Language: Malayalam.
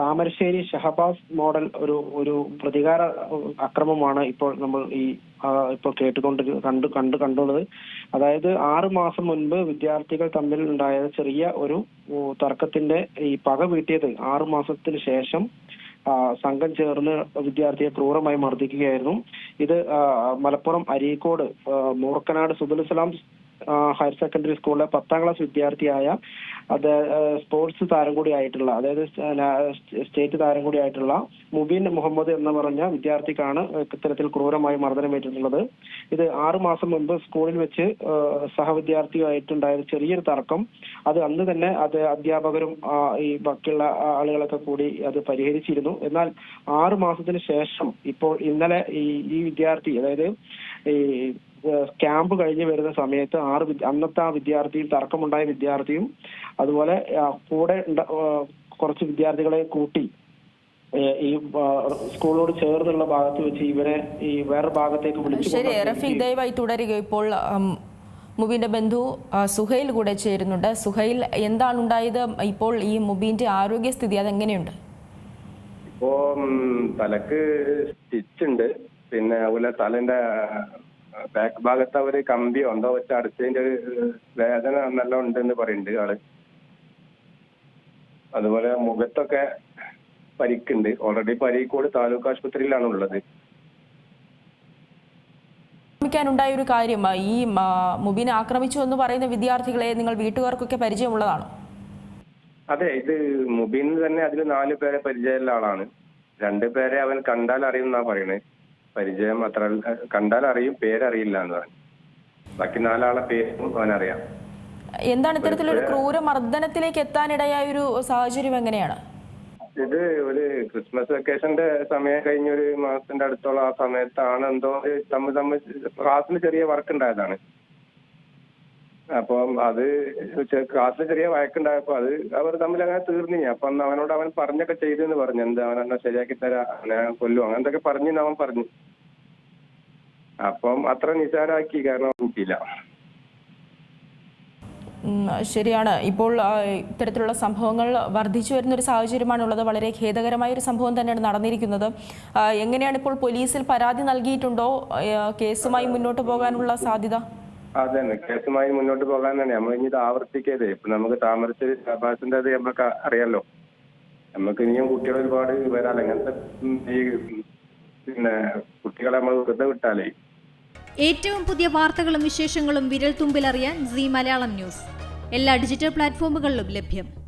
താമരശ്ശേരി ഷഹബാസ് മോഡൽ ഒരു ഒരു പ്രതികാര അക്രമമാണ് ഇപ്പോൾ നമ്മൾ ഈ ഇപ്പോൾ കേട്ടുകൊണ്ട് കണ്ടു കണ്ടു കണ്ടുള്ളത്. അതായത് ആറ് മാസം മുൻപ് വിദ്യാർത്ഥികൾ തമ്മിൽ ഉണ്ടായ ചെറിയ ഒരു തർക്കത്തിന്റെ ഈ പക വീട്ടിയത് ആറു മാസത്തിന് ശേഷം സംഘം ചേർന്ന് വിദ്യാർത്ഥിയെ ക്രൂരമായി മർദ്ദിക്കുകയായിരുന്നു. ഇത് മലപ്പുറം അരീക്കോട് മൂർക്കനാട് ആ, ഹയർ സെക്കൻഡറി സ്കൂളിലെ പത്താം ക്ലാസ് വിദ്യാർത്ഥിയായ അത് സ്പോർട്സ് താരം കൂടി ആയിട്ടുള്ള അതായത് സ്റ്റേറ്റ് താരം കൂടി ആയിട്ടുള്ള മുബീൻ മുഹമ്മദ് എന്ന് പറഞ്ഞ വിദ്യാർത്ഥിക്കാണ് ഇത്തരത്തിൽ ക്രൂരമായി മർദ്ദനം മർദ്ദനമേറ്റിട്ടുള്ളത്. ഇത് ആറു മാസം മുൻപ് സ്കൂളിൽ വെച്ച് സഹവിദ്യാർത്ഥിയുമായിട്ടുണ്ടായ ചെറിയൊരു തർക്കം. അത് അന്ന് തന്നെ അത് അധ്യാപകരും ഈ ബാക്കിയുള്ള ആളുകളൊക്കെ കൂടി അത് പരിഹരിച്ചിരുന്നു. എന്നാൽ ആറു മാസത്തിന് ശേഷം ഇപ്പോൾ ഇന്നലെ ഈ ഈ വിദ്യാർത്ഥി അതായത് ഈ ക്യാമ്പ് കഴിഞ്ഞ് വരുന്ന സമയത്ത് ആറ് അന്നത്തെ ആ വിദ്യാർത്ഥിയും തർക്കമുണ്ടായ വിദ്യാർത്ഥിയും അതുപോലെ കൂടെ കുറച്ച് വിദ്യാർത്ഥികളെ കൂട്ടി ഈ സ്കൂളോട് സ്കൂളിനോട് ചേർന്നുള്ള ഭാഗത്ത് വെച്ച് ഇവരെ ഈ വേറെ ഭാഗത്തേക്ക് വിളിച്ചു ശരി റഫീഖ് ദയവായി തുടരുക. ഇപ്പോൾ മുബീന്റെ ബന്ധു സുഹൈൽ കൂടെ ചേരുന്നുണ്ട്. സുഹൈൽ എന്താണ് ഉണ്ടായത് ഇപ്പോൾ ഈ മുബീന്റെ ആരോഗ്യസ്ഥിതി അതെങ്ങനെയുണ്ട്? ഇപ്പോ തലക്ക് സ്റ്റിച്ച് ഉണ്ട്. പിന്നെ അതുപോലെ തലന്റെ ബാക്ക് ഭാഗത്ത് അവർ കമ്പിയോ എന്തോ വെച്ച് അടച്ചതിന്റെ ഒരു വേദന നല്ല ഉണ്ടെന്ന് പറയുന്നുണ്ട് ആൾ. അതുപോലെ മുഖത്തൊക്കെ പരിക്കുണ്ട്. ഓൾറെഡി പരീക്കോട് താലൂക്ക് ആശുപത്രിയിലാണ് ഉള്ളത്. ഉണ്ടായ ഒരു കാര്യം ഈ മുബീനെ ആക്രമിച്ചു എന്ന് പറയുന്ന വിദ്യാർത്ഥികളെ നിങ്ങൾ വീട്ടുകാർക്കൊക്കെ പരിചയമുള്ളതാണോ? അതെ ഇത് മുബീൻ തന്നെ അതിൽ നാല് പേരെ പരിചയമുള്ള ആളാണ്. രണ്ടു പേരെ അവൻ കണ്ടാൽ അറിയും പറയണേ. പരിചയം അത്ര കണ്ടാൽ അറിയും പേരറിയില്ല എന്ന് പറഞ്ഞു. ബാക്കി നാലാളെ പേരും അവനറിയാം. എന്താണ് ഇത്തരത്തിലൊരു ക്രൂര മർദ്ദനത്തിലേക്ക് എത്താനിടയായ ഒരു സാഹചര്യം എങ്ങനെയാണ്? ഇത് ഒരു ക്രിസ്മസ് വെക്കേഷന്റെ സമയം കഴിഞ്ഞ ഒരു മാസത്തിന്റെ അടുത്തോളം ആ സമയത്താണ് എന്തോ തമ്മിൽ തമ്മിൽ ക്ലാസ്സിൽ ചെറിയ വർക്ക് ഉണ്ടായതാണ്. അപ്പം അത് ക്ലാസ് ചെറിയ വഴക്കുണ്ടായപ്പോ അത് അവർ തമ്മിൽ അങ്ങനെ തീർന്നില്ല അപ്പൊ അന്ന് അവനോട് അവൻ പറഞ്ഞൊക്കെ ചെയ്തു എന്ന് പറഞ്ഞു. എന്താ അവൻ എന്നാ ശരിയാക്കി തരാ അവനെ കൊല്ലും അങ്ങനത്തെ പറഞ്ഞു അവൻ പറഞ്ഞു. അപ്പം അത്ര നിസാരാക്കി കാരണം കിട്ടിയില്ല. ശരിയാണ്. ഇപ്പോൾ ഇത്തരത്തിലുള്ള സംഭവങ്ങൾ വർദ്ധിച്ചു വരുന്ന ഒരു സാഹചര്യമാണുള്ളത് വളരെ ഖേദകരമായ ഒരു സംഭവം തന്നെയാണ് നടന്നിരിക്കുന്നത്. എങ്ങനെയാണ് ഇപ്പോൾ പോലീസിൽ പരാതി നൽകിയിട്ടുണ്ടോ? കേസുമായി മുന്നോട്ട് പോകാനുള്ള സാധ്യത? അതന്നെ. കേസുമായി മുന്നോട്ട് പോകാൻ തന്നെ. നമ്മൾ ഇനി ഇത് ആവർത്തിക്കരുത്. ഇപ്പൊ നമുക്ക് താമരശ്ശേരി ഷാബാസിന്റെ അത് നമുക്ക് അറിയാലോ. നമുക്ക് ഇനിയും കുട്ടികൾ ഒരുപാട് വരാലോ ഇങ്ങനത്തെ ഈ പിന്നെ കുട്ടികളെ നമ്മൾ വെറുതെ വിട്ടാലേ. ഏറ്റവും പുതിയ വാർത്തകളും വിശേഷങ്ങളും വിരൽ തുമ്പിലറിയാൻ സി മലയാളം ന്യൂസ്. എല്ലാ ഡിജിറ്റൽ പ്ലാറ്റ്ഫോമുകളിലും ലഭ്യം.